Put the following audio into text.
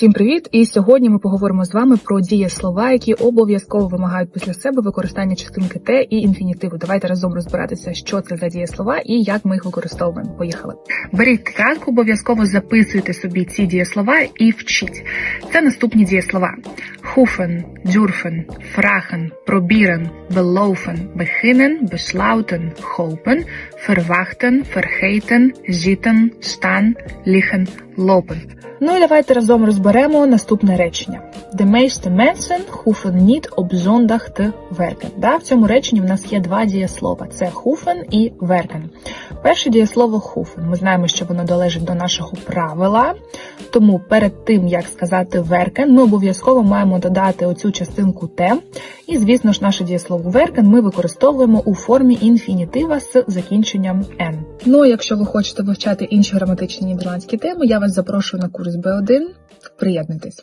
Усім привіт! І сьогодні ми поговоримо з вами про дієслова, які обов'язково вимагають після себе використання частинки те і інфінітиву. Давайте разом розбиратися, що це за дієслова і як ми їх використовуємо. Поїхали. Беріть тетрадку, обов'язково записуйте собі ці дієслова і вчіть. Це наступні дієслова: хуфен, дюрфен, фрахен, пробірен, белоуфен, бехинен, beslauten, hopen, verwachten, vergeten, zitten, staan, liggen, lopen. Ну і давайте разом розберемо наступне речення. De meeste mensen hoeven niet op werken. Да, в цьому реченні в нас є два дієслова: це hoeven і werken. Перше дієслово hoeven. Ми знаємо, що воно належить до нашого правила, тому перед тим, як сказати веркен, ми обов'язково маємо додати оцю частинку те. І, звісно ж, наше дієслово веркен ми використовуємо у формі інфінітива з закінченням «ен». Ну, якщо ви хочете вивчати інші граматичні нідерландські теми, я вас запрошую на курс B1. Приєднуйтесь.